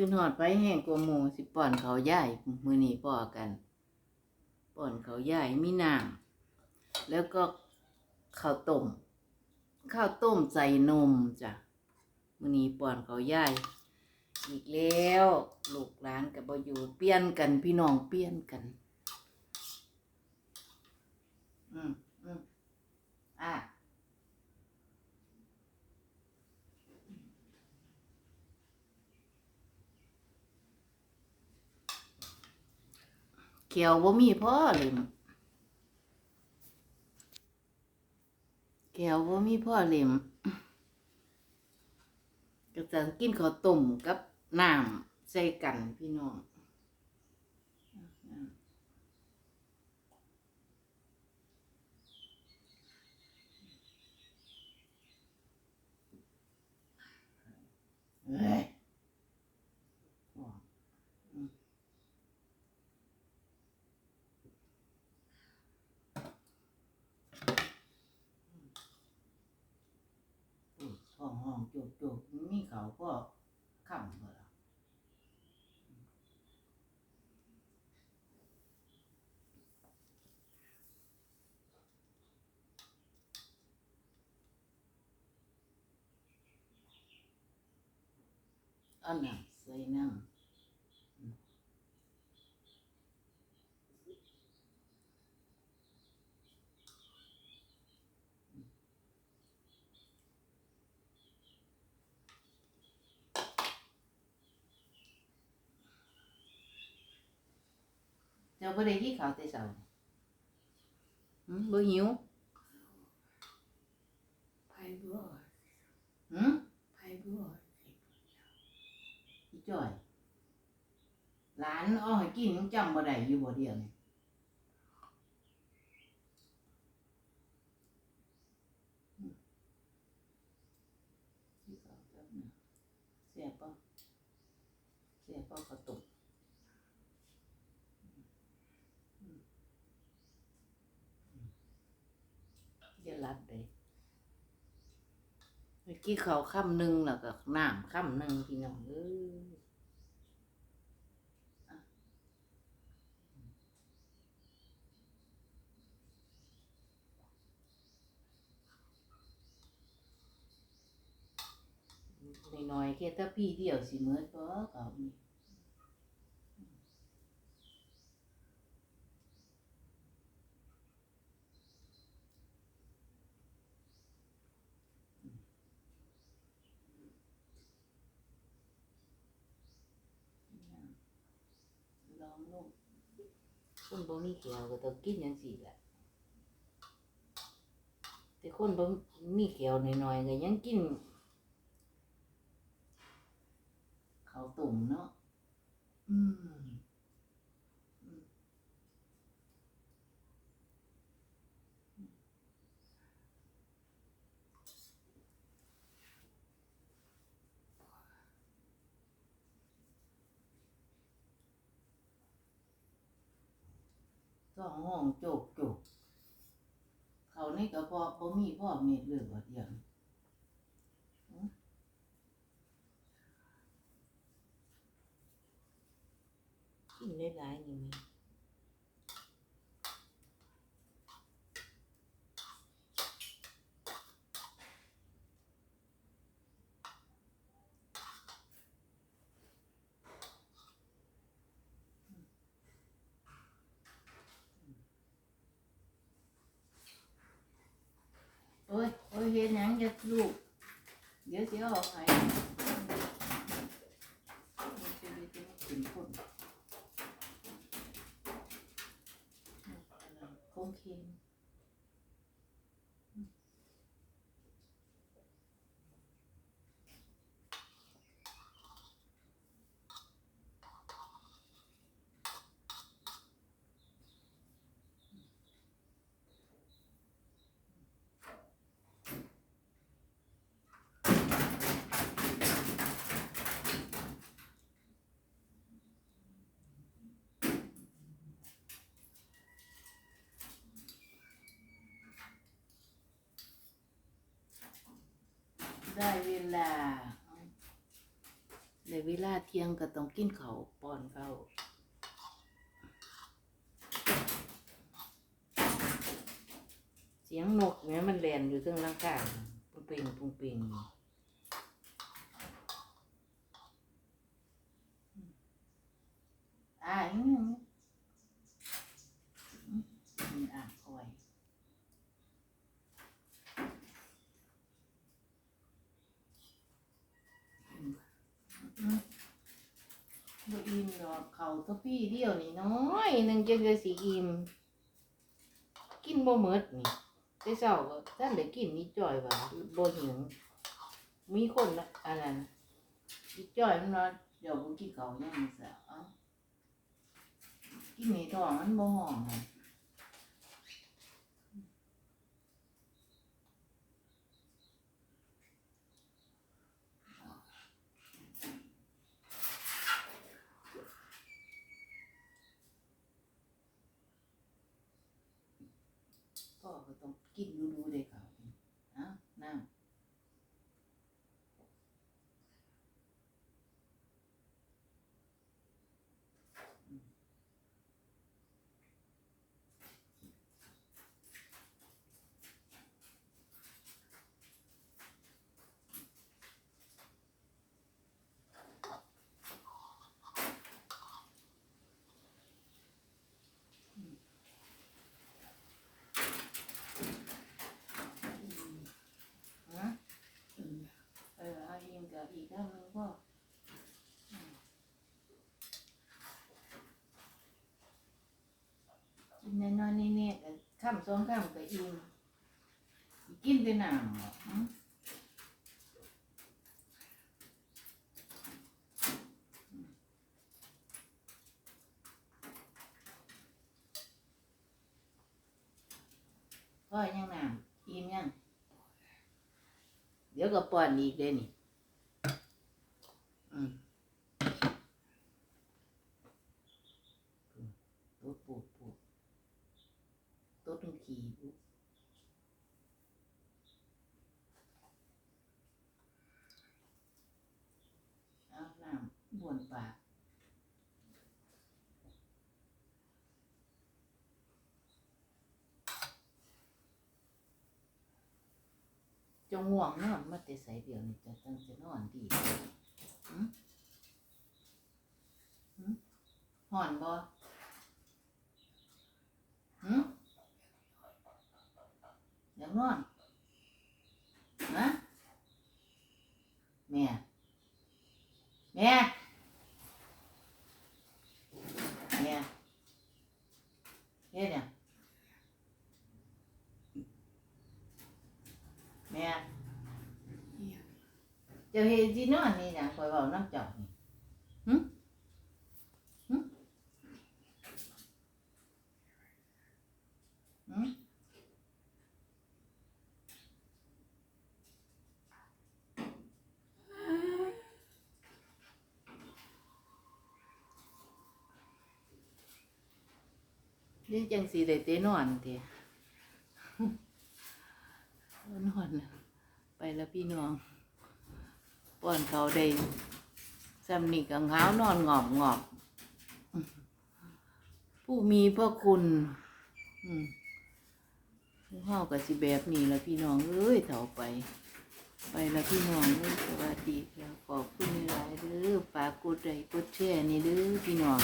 คือหอดไปแห้งกว่าหมูสิป้อนเขาวย่ายมือนีป้อกันป้อนเขาวย่ายมีน้ำแล้วก็ข้าวต้มข้าวต้มใส่นมจ้ะมือนี้ป้อนเขาวย่ายอีกแล้วลูกหลานกับบอยู่เปลี่ยนกันพี่น้องเปลี่ยนกัน อืมอืมอะ เขียวบ่มีพ่อเลยเขียวบ่มีพ่อเล่มก็จะกินข้าวต้มกับน้ำใส่กันพี่น้องเอ้ยห้ องจุกจุกมีเขาก็ขำเลยอันนั้นใส่น้ำ เจ้าบ่ได้ที่เขาวแต่เช้าหืมบ่หิวไผ่บัวหืมไผ่บัวอีจ้อยหลานเอาให้กินยังจำบ่ได้อยู่บ่เดียวนี่อืมที่เขาวกับน้ำเสียบป่ะเสียบป่ะข้าวต้มอืมอืม อย่าหลับเลยเมื่อกี้เขาค่ำหนึ่งแล้วก็น้ำค่ำหนึ่งพี่น้องเอ้ยน้อยๆแค่ถ้าพี่เดียวสิเมื่อก็เขานี่ลองลูก คนบ่มีแก้วก็ต้องกินอย่างสี่แหละแต่คนบ่มีแก้วน้อยๆก็ยังกินเขาวตุ่มเนาะอืมอืม สองห้องโจกโจกเขานี่ก็พอบ่มีพ่อเม็ดเลือดบาเดียวนี้กินหลายๆนี่มี เฮ็ดหยังจะลูก เดี๋ยวสิเอาออกให้จะได้จะกินคนคงเค ได้เวลาในเวลาเที่ยงก็ต้องกินเขาป้อนเขาเสียงนกเนี่ยมันแลนอยู่ทั้งร่างกายปุ้งปิงปุ้งปิงอ่าอีหยังมันอ่านคอย บ่ อบเขาตัวพี่เดียวนี่น้อยหนึ่งจังจะสีอิ่มกินบ่เมดนี่แต่เช้าก็ท่านได้กินนี่จ่อยว่าบ่หิวมีคนนะอันนั้นนิดจ่อยมันว่าเดี๋ยวบ่กินข้าวยามมื้อเช้าเอ้ากินนี่ท้องมันบ่ห้องอะพ่อ ก็ต้องกินดูๆเด้เขาเอ้าน้ำ ฮะ อืม เออเอาอิ่มกับอีกข้างหนึงพ่อนน้อยๆนี่ๆก็ข้ามสองข้ามก็อิ่มกินแต่น้ำเหรอหึพ่อยังน้ำอิ่มยังเดี๋ยวก็ป้อนอีกเด้นี่อืมตูดปูดปูด ตูดมันขี่ปูดเอาน้ำบ้วนปากจงง่วงนอนมาแต่ใสเดียวนี่จะตั้งจะนอนดีหืมหืมห่อนบ่หืม อยากนอนนะแม่แม่แม่เฮ็ดหยังแม่เนี่ยเจ้าเฮ็ดสินอนนี่นะคอยเว้าน้ำเจ้านี่หึหึหึ เรื่องจังสีได้เต้นอนเตะนอนนะไปแล้วพี่น้องป้อนเขาได้สำนิกังหานอนงอบงอบผู้มีพระคุณอืมเฮากับสิแบบนี้แล้วพี่น้องเอ้ยเถาไป ไปแล้วพี่น้องเอ้ยสวัสดีค่ะขอบคุณหลายเด้อฝากกดไลค์กดแชร์นี่เด้อพี่น้อง